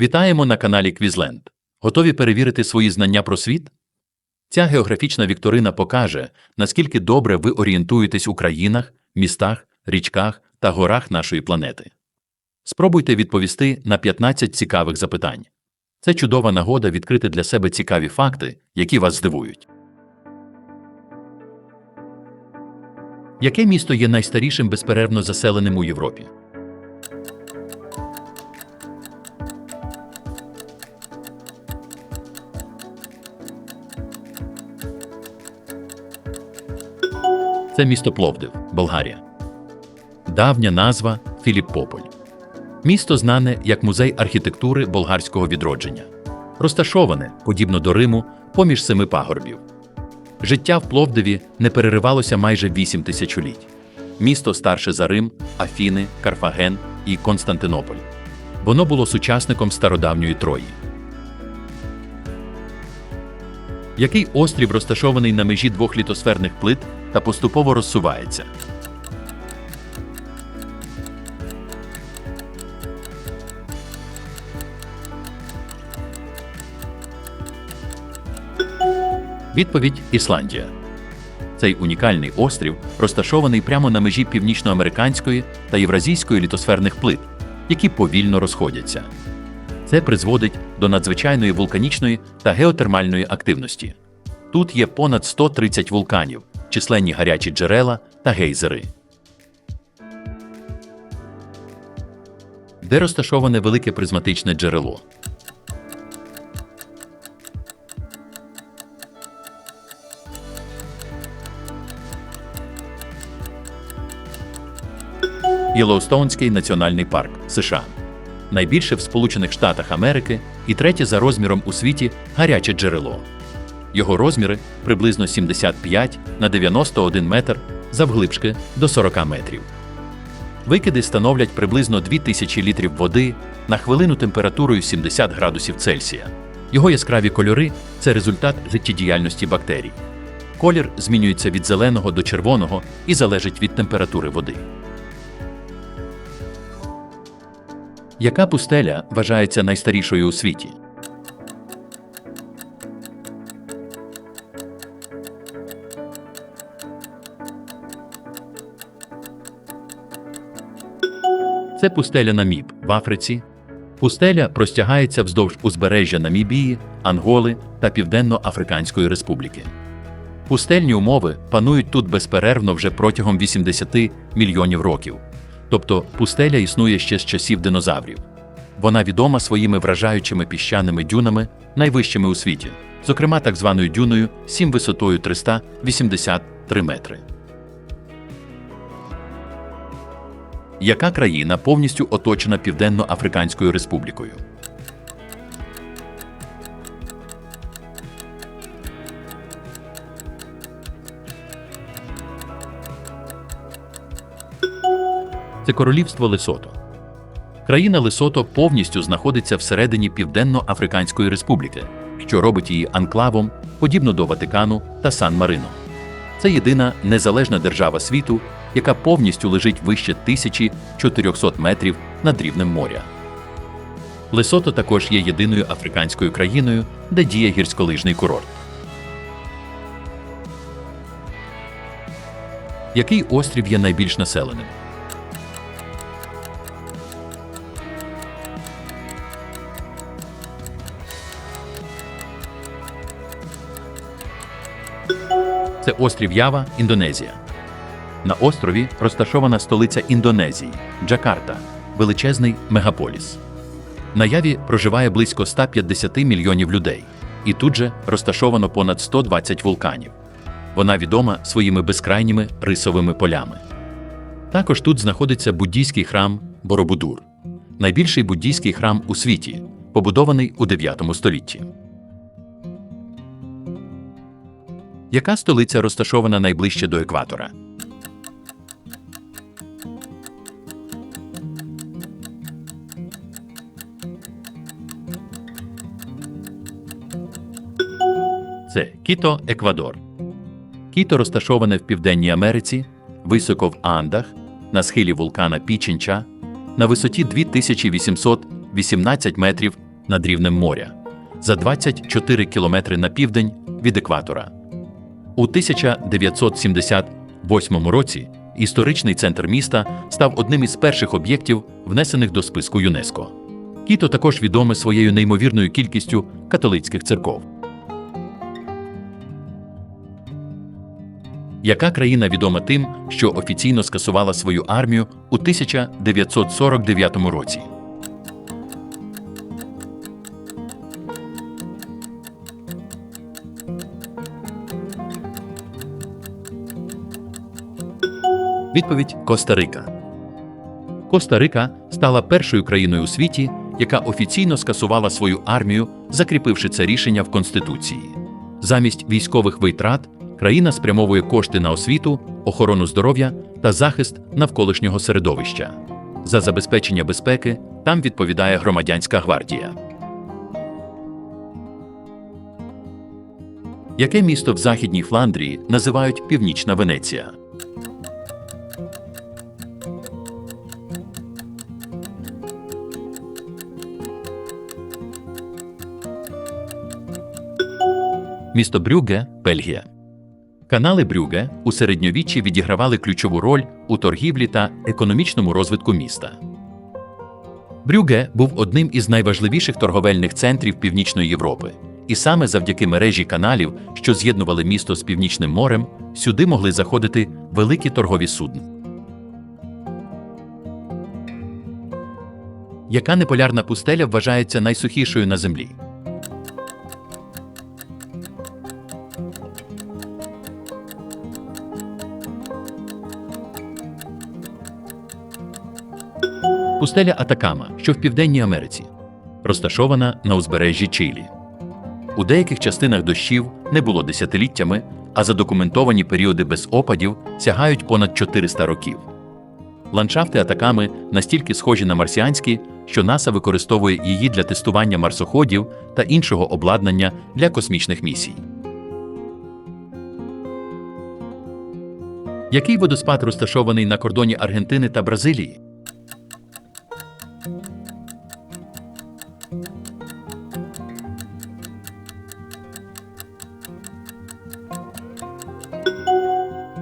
Вітаємо на каналі Квізленд. Готові перевірити свої знання про світ? Ця географічна вікторина покаже, наскільки добре ви орієнтуєтесь у країнах, містах, річках та горах нашої планети. Спробуйте відповісти на 15 цікавих запитань. Це чудова нагода відкрити для себе цікаві факти, які вас здивують. Яке місто є найстарішим безперервно заселеним у Європі? Це місто Пловдив, Болгарія. Давня назва Філіппополь. Місто знане як музей архітектури болгарського відродження. Розташоване, подібно до Риму, поміж семи пагорбів. Життя в Пловдиві не переривалося майже вісім тисячоліть. Місто старше за Рим, Афіни, Карфаген і Константинополь. Воно було сучасником стародавньої Трої. Який острів розташований на межі двох літосферних плит та поступово розсувається? Відповідь Ісландія. Цей унікальний острів розташований прямо на межі північноамериканської та євразійської літосферних плит, які повільно розходяться. Це призводить до надзвичайної вулканічної та геотермальної активності. Тут є понад 130 вулканів, численні гарячі джерела та гейзери. Де розташоване велике призматичне джерело? Єлоустоунський національний парк США. Найбільше в Сполучених Штатах Америки і третє за розміром у світі гаряче джерело. Його розміри приблизно 75 на 91 метр, завглибшки до 40 метрів. Викиди становлять приблизно 2000 літрів води на хвилину температурою 70 градусів Цельсія. Його яскраві кольори це результат життєдіяльності бактерій. Колір змінюється від зеленого до червоного і залежить від температури води. Яка пустеля вважається найстарішою у світі? Це пустеля Наміб в Африці. Пустеля простягається вздовж узбережжя Намібії, Анголи та Південно-Африканської Республіки. Пустельні умови панують тут безперервно вже протягом 80 мільйонів років. Тобто пустеля існує ще з часів динозаврів. Вона відома своїми вражаючими піщаними дюнами, найвищими у світі, зокрема так званою дюною 7 висотою 383 метри. Яка країна повністю оточена Південно-Африканською Республікою? Це королівство Лесото. Країна Лесото повністю знаходиться всередині Південно-Африканської Республіки, що робить її анклавом, подібно до Ватикану та Сан-Марино. Це єдина незалежна держава світу, яка повністю лежить вище 1400 метрів над рівнем моря. Лесото також є єдиною африканською країною, де діє гірськолижний курорт. Який острів є найбільш населеним? Це острів Ява, Індонезія. На острові розташована столиця Індонезії Джакарта, величезний мегаполіс. На Яві проживає близько 150 мільйонів людей, і тут же розташовано понад 120 вулканів. Вона відома своїми безкрайніми рисовими полями. Також тут знаходиться буддійський храм Боробудур, найбільший буддійський храм у світі, побудований у 9 столітті. Яка столиця розташована найближче до екватора? Це Кіто, Еквадор. Кіто розташоване в Південній Америці, високо в Андах, на схилі вулкана Піченча, на висоті 2818 метрів над рівнем моря, за 24 кілометри на південь від екватора. У 1978 році історичний центр міста став одним із перших об'єктів, внесених до списку ЮНЕСКО. Кіто також відоме своєю неймовірною кількістю католицьких церков. Яка країна відома тим, що офіційно скасувала свою армію у 1949 році? Відповідь Коста-Рика. Коста-Рика стала першою країною у світі, яка офіційно скасувала свою армію, закріпивши це рішення в Конституції. Замість військових витрат країна спрямовує кошти на освіту, охорону здоров'я та захист навколишнього середовища. За забезпечення безпеки там відповідає громадянська гвардія. Яке місто в Західній Фландрії називають Північна Венеція? Місто Брюге, Бельгія. Канали Брюге у середньовіччі відігравали ключову роль у торгівлі та економічному розвитку міста. Брюге був одним із найважливіших торговельних центрів Північної Європи, і саме завдяки мережі каналів, що з'єднували місто з Північним морем, сюди могли заходити великі торгові судна. Яка неполярна пустеля вважається найсухішою на землі? Пустеля Атакама, що в Південній Америці, розташована на узбережжі Чилі. У деяких частинах дощів не було десятиліттями, а задокументовані періоди без опадів сягають понад 400 років. Ландшафти Атаками настільки схожі на марсіанські, що НАСА використовує її для тестування марсоходів та іншого обладнання для космічних місій. Який водоспад розташований на кордоні Аргентини та Бразилії?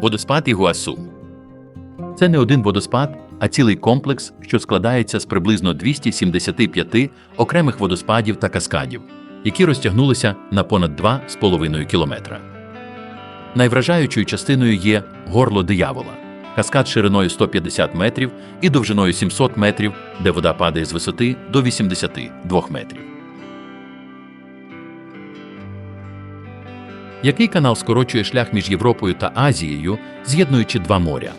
Водоспад Ігуасу. Це не один водоспад, а цілий комплекс, що складається з приблизно 275 окремих водоспадів та каскадів, які розтягнулися на понад 2,5 кілометра. Найвражаючою частиною є горло диявола, каскад шириною 150 метрів і довжиною 700 метрів, де вода падає з висоти до 82 метрів. Який канал скорочує шлях між Європою та Азією, з'єднуючи два моря?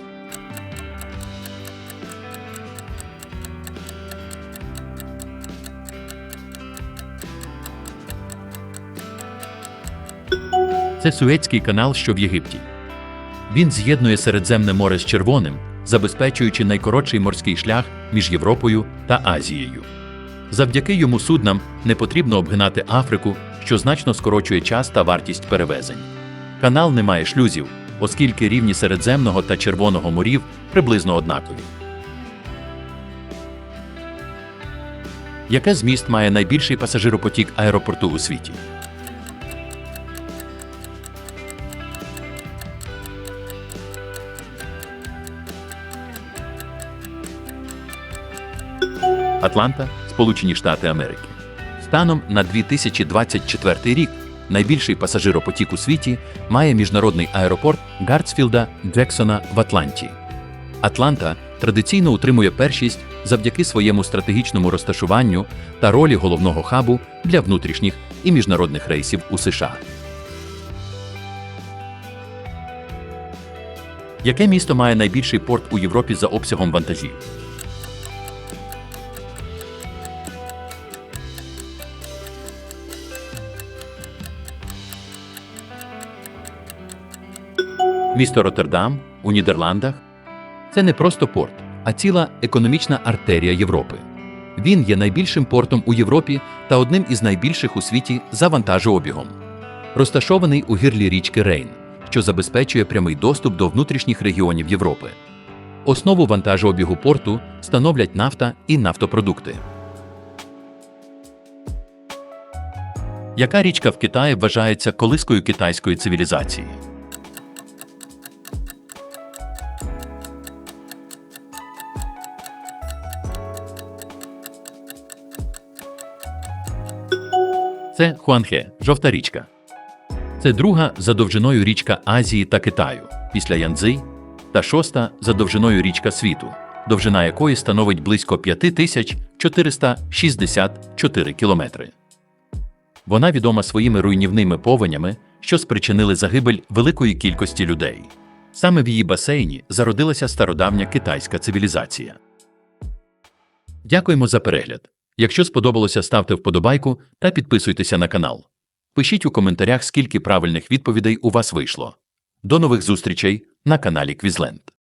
Це Суецький канал, що в Єгипті. Він з'єднує Середземне море з Червоним, забезпечуючи найкоротший морський шлях між Європою та Азією. Завдяки йому суднам не потрібно обгинати Африку, що значно скорочує час та вартість перевезень. Канал не має шлюзів, оскільки рівні Середземного та Червоного морів приблизно однакові. Яке зміст має найбільший пасажиропотік аеропорту у світі? Атланта, Сполучені Штати Америки. Станом на 2024 рік найбільший пасажиропотік у світі має міжнародний аеропорт Гартсфілда Джексона в Атланті. Атланта традиційно утримує першість завдяки своєму стратегічному розташуванню та ролі головного хабу для внутрішніх і міжнародних рейсів у США. Яке місто має найбільший порт у Європі за обсягом вантажів? Місто Роттердам у Нідерландах це не просто порт, а ціла економічна артерія Європи. Він є найбільшим портом у Європі та одним із найбільших у світі за вантажообігом. Розташований у гирлі річки Рейн, що забезпечує прямий доступ до внутрішніх регіонів Європи. Основу вантажообігу порту становлять нафта і нафтопродукти. Яка річка в Китаї вважається колискою китайської цивілізації? Це Хуанхе, жовта річка. Це друга за довжиною річка Азії та Китаю після Янцзи та шоста за довжиною річка світу, довжина якої становить близько 5464 кілометри. Вона відома своїми руйнівними повенями, що спричинили загибель великої кількості людей. Саме в її басейні зародилася стародавня китайська цивілізація. Дякуємо за перегляд. Якщо сподобалося, ставте вподобайку та підписуйтеся на канал. Пишіть у коментарях, скільки правильних відповідей у вас вийшло. До нових зустрічей на каналі Квізленд.